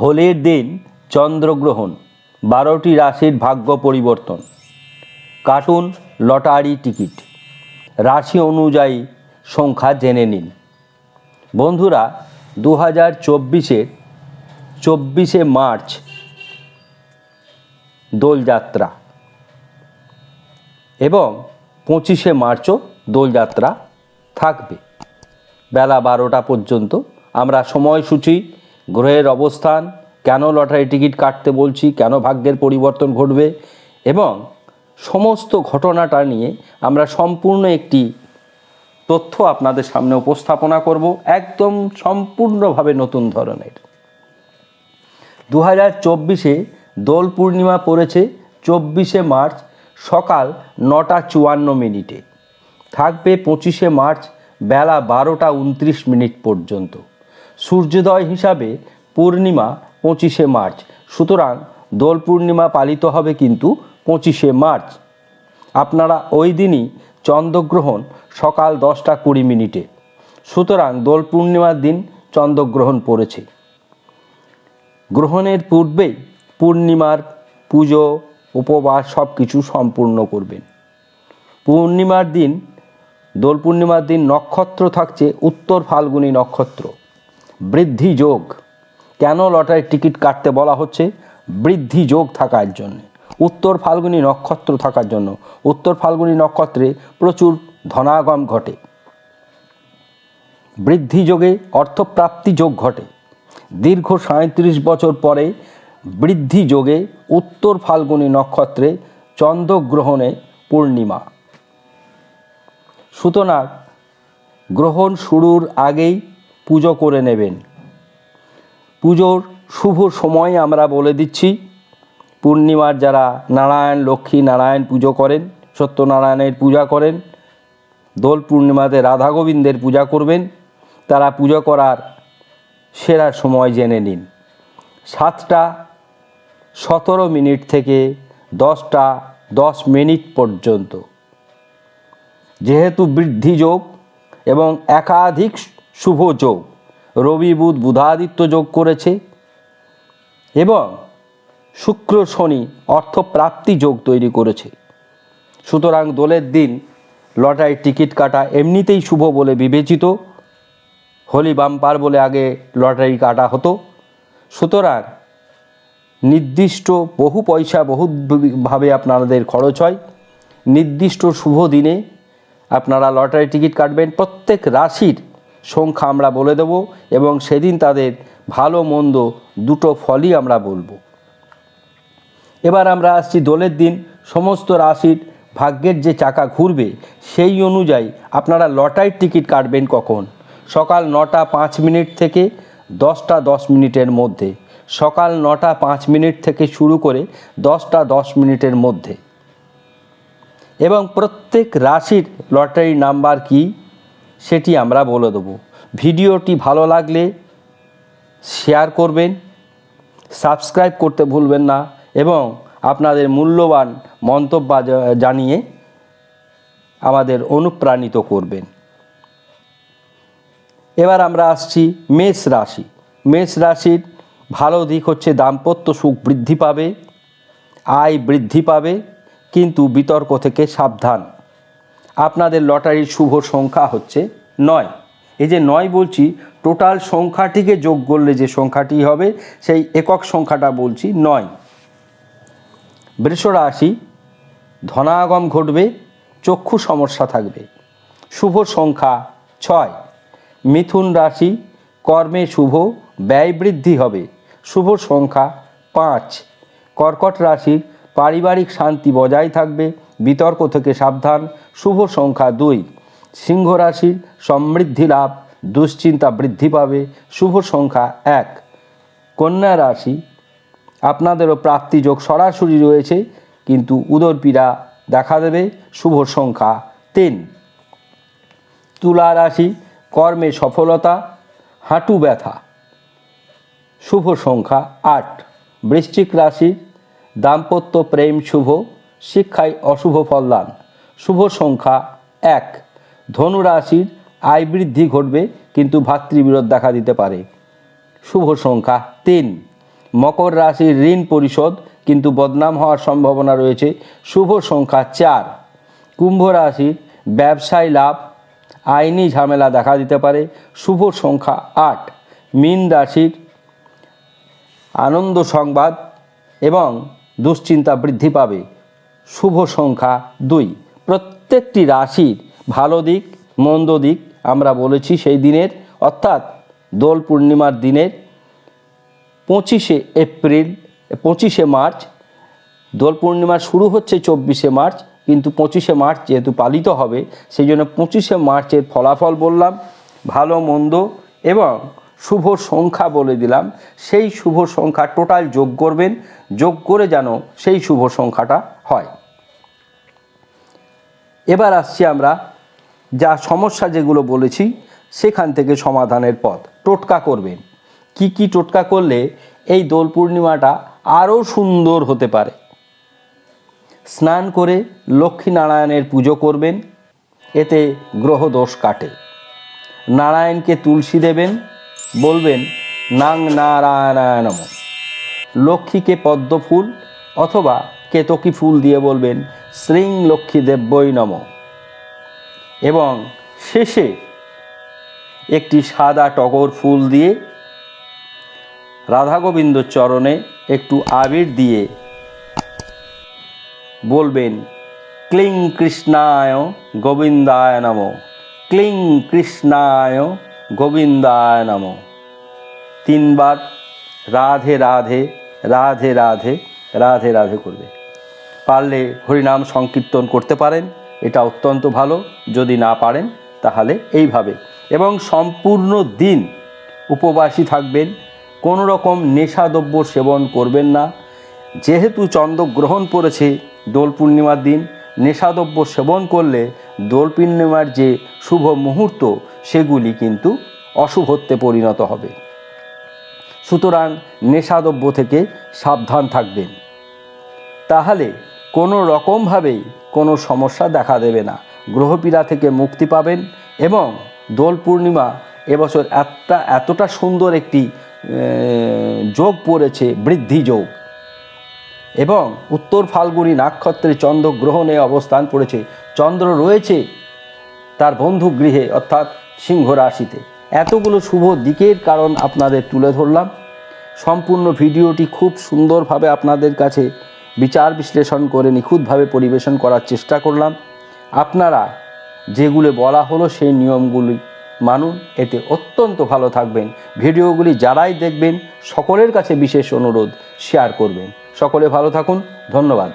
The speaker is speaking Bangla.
হোলির দিন চন্দ্রগ্রহণ, বারোটি রাশির ভাগ্য পরিবর্তন। Cartoon lottery ticket. রাশি অনুযায়ী সংখ্যা জেনে নিন। বন্ধুরা দু হাজার চব্বিশের চব্বিশে মার্চ দোলযাত্রা এবং পঁচিশে মার্চও দোলযাত্রা থাকবে। বেলা বারোটা পর্যন্ত আমরা সময়সূচি গ্রহের অবস্থান, কেন লটারি টিকিট কাটতে বলছি, কেন ভাগ্যের পরিবর্তন ঘটবে এবং সমস্ত ঘটনাটা নিয়ে আমরা সম্পূর্ণ একটি তথ্য আপনাদের সামনে উপস্থাপনা করব, একদম সম্পূর্ণভাবে নতুন ধরনের। দু হাজার চব্বিশে দোল পূর্ণিমা পড়েছে, চব্বিশে মার্চ সকাল নটা চুয়ান্ন মিনিটে। থাকবে পঁচিশে মার্চ বেলা বারোটা উনত্রিশ মিনিট পর্যন্ত। সূর্যোদয় হিসাবে পূর্ণিমা পঁচিশে মার্চ। সুতরাং দোল পূর্ণিমা পালিত হবে কিন্তু পঁচিশে মার্চ। আপনারা ওই দিনই চন্দ্রগ্রহণ সকাল দশটা কুড়ি মিনিটে। সুতরাং দোল পূর্ণিমার দিন চন্দ্রগ্রহণ পড়েছে। গ্রহণের পূর্বেই পূর্ণিমার পুজো, উপবাস সব কিছু সম্পূর্ণ করবেন। পূর্ণিমার দিন, দোল পূর্ণিমার দিন নক্ষত্র থাকছে উত্তর ফাল্গুনী নক্ষত্র। বৃদ্ধি যোগ। কেন লটারির টিকিট কাটতে বলা হচ্ছে? বৃদ্ধি যোগ থাকার জন্য। উত্তর ফাল্গুনী নক্ষত্র থাকার জন্য। উত্তর ফাল্গুনী নক্ষত্রে প্রচুর ধনাগম ঘটে। বৃদ্ধি যোগে অর্থপ্রাপ্তি যোগ ঘটে। দীর্ঘ সাঁত্রিশ বছর পরে বৃদ্ধি যোগে উত্তর ফাল্গুনী নক্ষত্রে চন্দ্রগ্রহণে পূর্ণিমা। সুতরাং গ্রহণ শুরুর আগেই পুজো করে নেবেন। পুজোর শুভ সময় আমরা বলে দিচ্ছি। পূর্ণিমার যারা নারায়ণ, লক্ষ্মী নারায়ণ পুজো করেন, সত্যনারায়ণের পূজা করেন, দোল পূর্ণিমাতে রাধা গোবিন্দের পূজা করবেন, তারা পুজো করার সেরা সময় জেনে নিন। সাতটা সতেরো মিনিট থেকে দশটা দশ মিনিট পর্যন্ত। যেহেতু বৃদ্ধি যোগ এবং একাধিক শুভ যোগ। রবি, বুধ, বুধাদিত্য যোগ করেছে এবং শুক্র, শনি অর্থপ্রাপ্তি যোগ তৈরি করেছে। সুতরাং দোলের দিন লটারি টিকিট কাটা এমনিতেই শুভ বলে বিবেচিত। হোলি বাম্পার বলে আগে লটারি কাটা হতো। সুতরাং নির্দিষ্ট বহু পয়সা বহুভাবে আপনাদের খরচ হয়। নির্দিষ্ট শুভ দিনে আপনারা লটারি টিকিট কাটবেন। প্রত্যেক রাশির সংখ্যা আমরা বলে দেব এবং সেদিন তাদের ভালো মন্দ দুটো ফলই আমরা বলব। এবার আমরা আসছি দোলের দিন। সমস্ত রাশির ভাগ্যের যে চাকা ঘুরবে, সেই অনুযায়ী আপনারা লটারির টিকিট কাটবেন কখন? সকাল নটা পাঁচ মিনিট থেকে দশটা দশ মিনিটের মধ্যে। সকাল নটা পাঁচ মিনিট থেকে শুরু করে দশটা দশ মিনিটের মধ্যে। এবং প্রত্যেক রাশির লটারি নাম্বার কি? সেটি আমরা বলে দেবো। ভিডিওটি ভালো লাগলে শেয়ার করবেন, সাবস্ক্রাইব করতে ভুলবেন না এবং আপনাদের মূল্যবান মন্তব্য জানিয়ে আমাদের অনুপ্রাণিত করবেন। এবার আমরা আসছি মেষ রাশি। মেষ রাশির ভালো দিক হচ্ছে দাম্পত্য সুখ বৃদ্ধি পাবে, আয় বৃদ্ধি পাবে, কিন্তু বিতর্ক থেকে সাবধান। আপনাদের লটারির শুভ সংখ্যা হচ্ছে নয়। এই যে নয় বলছি, টোটাল সংখ্যাটিকে যোগ করলে যে সংখ্যাটি হবে, সেই একক সংখ্যাটা বলছি নয়। বৃষ রাশি ধনাগম ঘটবে, চক্ষু সমস্যা থাকবে। শুভ সংখ্যা ছয়। মিথুন রাশি, কর্মে শুভ, ব্যয় বৃদ্ধি হবে। শুভ সংখ্যা পাঁচ। কর্কট রাশির পারিবারিক শান্তি বজায় থাকবে, বিতর্ক থেকে সাবধান শুভ সংখ্যা দুই। সিংহ রাশির সমৃদ্ধি লাভ, দুশ্চিন্তা বৃদ্ধি পাবে, শুভ সংখ্যা এক। কন্যা রাশি, আপনাদেরও প্রাপ্তিযোগ সরাসরি রয়েছে, কিন্তু উদরপীড়া দেখা দেবে, শুভ সংখ্যা তিন। তুলা রাশি, কর্মে সফলতা, হাঁটু ব্যথা, শুভ সংখ্যা আট। বৃশ্চিক রাশি, দাম্পত্য প্রেম শুভ, শিক্ষায় অশুভ ফলদান। শুভ সংখ্যা এক। ধনু রাশির আয় বৃদ্ধি ঘটবে, কিন্তু ভাতৃবিরোধ দেখা দিতে পারে। শুভ সংখ্যা তিন। মকর রাশির ঋণ পরিশোধ, কিন্তু বদনাম হওয়ার সম্ভাবনা রয়েছে। শুভ সংখ্যা চার। কুম্ভ রাশির ব্যবসায় লাভ, আইনি ঝামেলা দেখা দিতে পারে। শুভ সংখ্যা আট। মীন রাশির আনন্দ সংবাদ এবং দুশ্চিন্তা বৃদ্ধি পাবে। শুভ সংখ্যা দুই। প্রত্যেকটি রাশির ভালো দিক, মন্দ দিক আমরা বলেছি সেই দিনের। অর্থাৎ দোল পূর্ণিমার দিনের পঁচিশে এপ্রিল, পঁচিশে মার্চ, দোল পূর্ণিমা শুরু হচ্ছে চব্বিশে মার্চ, কিন্তু পঁচিশে মার্চ যেহেতু পালিত হবে, সেই জন্য পঁচিশে মার্চের ফলাফল বললাম, ভালো, মন্দ এবং শুভ সংখ্যা বলে দিলাম। সেই শুভ সংখ্যা টোটাল যোগ করবেন, যোগ করে যেন সেই শুভ সংখ্যাটা হয়। এবার আসছি আমরা যা সমস্যা যেগুলো বলেছি, সেখান থেকে সমাধানের পথ। টোটকা করবেন কি কি টোটকা করলে এই দোল পূর্ণিমাটা আরও সুন্দর হতে পারে? স্নান করে লক্ষ্মীনারায়ণের পুজো করবেন, এতে গ্রহদোষ কাটে। নারায়ণকে তুলসী দেবেন, বলবেন, নাং নারায়ণায় নম। লক্ষ্মীকে পদ্ম ফুল অথবা কেতকী ফুল দিয়ে বলবেন শ্রীং লক্ষ্মী দেব্যই নম। এবং শেষে একটি সাদা টগর ফুল দিয়ে রাধা গোবিন্দ চরণে একটু আবির দিয়ে বলবেন, ক্লিং কৃষ্ণায় গোবিন্দায় নম। ক্লিং কৃষ্ণায় গোবিন্দায় নম। তিনবার রাধে রাধে রাধে রাধে রাধে রাধে করবে। পারলে হরিনাম সংকীর্তন করতে পারেন। এটা অত্যন্ত ভালো। যদি না পারেন, তাহলে এইভাবে। এবং সম্পূর্ণ দিন উপবাসী থাকবেন। কোনো রকম নেশাদ্রব্য সেবন করবেন না। যেহেতু চন্দ্রগ্রহণ পড়েছে দোল পূর্ণিমার দিন, নেশাদ্রব্য সেবন করলে দোল পূর্ণিমার যে শুভ মুহূর্ত, সেগুলি কিন্তু অশুভত্বে পরিণত হবে। সুতরাং নেশাদ্রব্য থেকে সাবধান থাকবেন। তাহলে কোনো রকমভাবেই কোনো সমস্যা দেখা দেবে না। গ্রহপীড়া থেকে মুক্তি পাবেন এবং দোল পূর্ণিমা এবছর একটা এতটা সুন্দর একটি যোগ পড়েছে, বৃদ্ধি যোগ। এবং উত্তর ফাল্গুনী নক্ষত্রে চন্দ্রগ্রহণে অবস্থান পড়েছে। চন্দ্র রয়েছে তার বন্ধু গৃহে অর্থাৎ সিংহ রাশিতে। এতগুলো শুভ দিকের কারণ আপনাদের তুলে ধরলাম। সম্পূর্ণ ভিডিওটি খুব সুন্দরভাবে আপনাদের কাছে বিচার বিশ্লেষণ করে নিখুঁতভাবে পরিবেশন করার চেষ্টা করলাম। আপনারা যেগুলো বলা হলো সেই নিয়মগুলি মানুন। এতে অত্যন্ত ভালো থাকবেন। ভিডিওগুলি যারাই দেখবেন, সকলের কাছে বিশেষ অনুরোধ শেয়ার করবেন। সকলে ভালো থাকুন। ধন্যবাদ।